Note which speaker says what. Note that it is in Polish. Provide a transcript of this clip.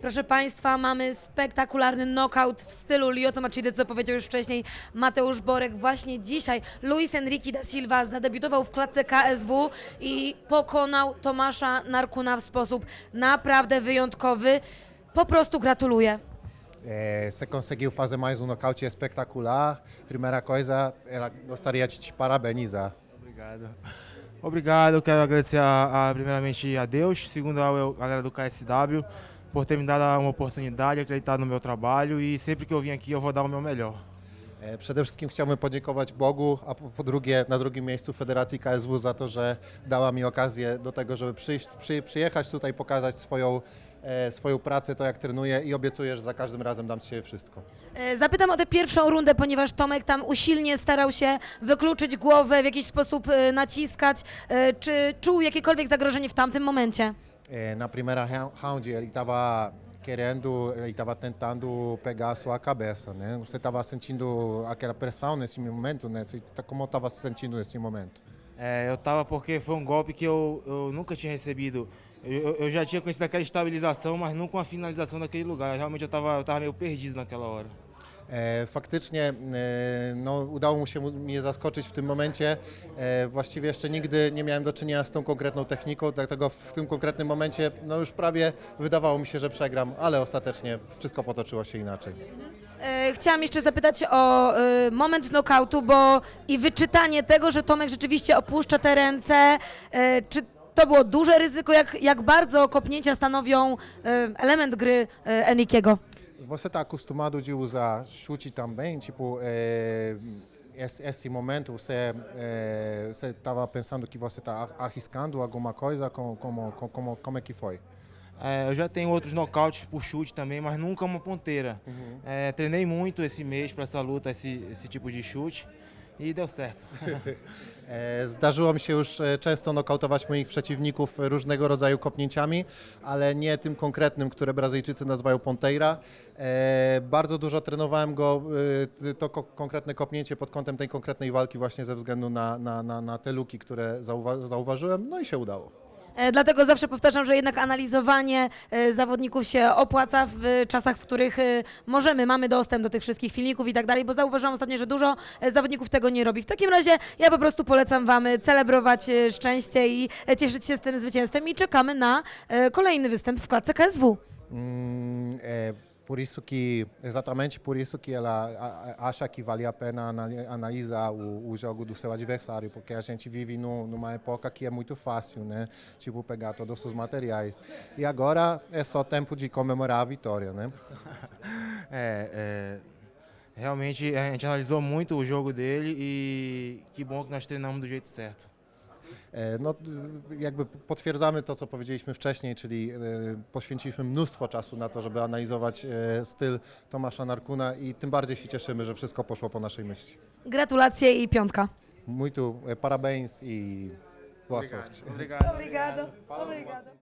Speaker 1: Proszę Państwa, mamy spektakularny knockout w stylu Lyoto Machide, co powiedział już wcześniej Mateusz Borek. Właśnie dzisiaj Luis Enrique da Silva zadebiutował w klatce KSW i pokonał Tomasza Narkuna w sposób naprawdę wyjątkowy. Po prostu gratuluję.
Speaker 2: É, você conseguiu fazer mais um nocaute espetacular. Primeira coisa, ela gostaria de te parabenizar.
Speaker 3: Obrigado. Obrigado, quero agradecer a, a- primeiramente a Deus, segundo a galera do KSW, por ter me dado uma oportunidade, acreditar no meu trabalho e sempre que eu vim aqui eu vou dar o meu melhor.
Speaker 2: E, Przede wszystkim chciałbym podziękować Bogu, a po, po drugie na drugim miejscu Federacji KSW za to, że dała mi okazję do tego, żeby przyjść, przy, przyjechać tutaj, pokazać swoją, e, swoją pracę, to jak trenuję i obiecuję, że za każdym razem dam z siebie wszystko.
Speaker 1: E, Zapytam o tę pierwszą rundę, ponieważ Tomek tam usilnie starał się wykluczyć głowę, w jakiś sposób e, naciskać. E, Czy czuł jakiekolwiek zagrożenie w tamtym momencie?
Speaker 2: É, na primeira ra- round ele estava querendo, ele estava tentando pegar a sua cabeça, né? Você estava sentindo aquela pressão nesse momento, né? Você tá- Como estava se sentindo nesse momento?
Speaker 3: É, eu tava porque foi um golpe que eu, eu nunca tinha recebido. Eu, eu- já tinha conhecido aquela estabilização, mas nunca uma finalização daquele lugar. Realmente eu tava, eu tava meio perdido naquela hora.
Speaker 2: E, faktycznie e, no, udało mu się mnie zaskoczyć w tym momencie. E, właściwie jeszcze nigdy nie miałem do czynienia z tą konkretną techniką, dlatego w tym konkretnym momencie no, już prawie wydawało mi się, że przegram, ale ostatecznie wszystko potoczyło się inaczej.
Speaker 1: Chciałam jeszcze zapytać o moment knockoutu, bo i wyczytanie tego, że Tomek rzeczywiście opuszcza te ręce, czy to było duże ryzyko, jak, jak bardzo kopnięcia stanowią element gry Enikiego?
Speaker 2: Você está acostumado de usar chute também? Tipo, é, esse, esse momento você é, você estava pensando que você está arriscando alguma coisa? Como, como, como, como é que foi?
Speaker 3: É, eu já tenho outros nocautes por chute também, mas nunca uma ponteira. É, treinei muito esse mês para essa luta, esse, esse tipo de chute, e deu certo.
Speaker 2: E, Zdarzyło mi się już e, często nokautować moich przeciwników różnego rodzaju kopnięciami, ale nie tym konkretnym, które Brazylijczycy nazywają Ponteira. E, Bardzo dużo trenowałem go, to ko- konkretne kopnięcie pod kątem tej konkretnej walki właśnie ze względu na, na, na, na te luki, które zauwa- zauważyłem, no i się udało.
Speaker 1: E, Dlatego zawsze powtarzam, że jednak analizowanie e, zawodników się opłaca w e, czasach, w których e, możemy, mamy dostęp do tych wszystkich filmików i tak dalej, bo zauważyłam ostatnio, że dużo e, zawodników tego nie robi. W takim razie ja po prostu polecam Wam e, celebrować e, szczęście i e, cieszyć się z tym zwycięstwem i czekamy na e, kolejny występ w klatce KSW.
Speaker 2: Hum, é por isso que, exatamente por isso que ela acha que vale a pena anali- analisar o, o jogo do seu adversário, porque a gente vive num- numa época que é muito fácil, né? Tipo, pegar todos os materiais. E agora é só tempo de comemorar a vitória, né?
Speaker 3: É, é, realmente a gente analisou muito o jogo dele e que bom que nós treinamos do jeito certo.
Speaker 2: E, No, jakby potwierdzamy to, co powiedzieliśmy wcześniej, czyli e, poświęciliśmy mnóstwo czasu na to, żeby analizować e, styl Tomasza Narkuna i tym bardziej się cieszymy, że wszystko poszło po naszej myśli.
Speaker 1: Gratulacje i piątka.
Speaker 2: Muito parabéns e boa sorte.
Speaker 3: Obrigado.
Speaker 1: Obrigado. Obrigado.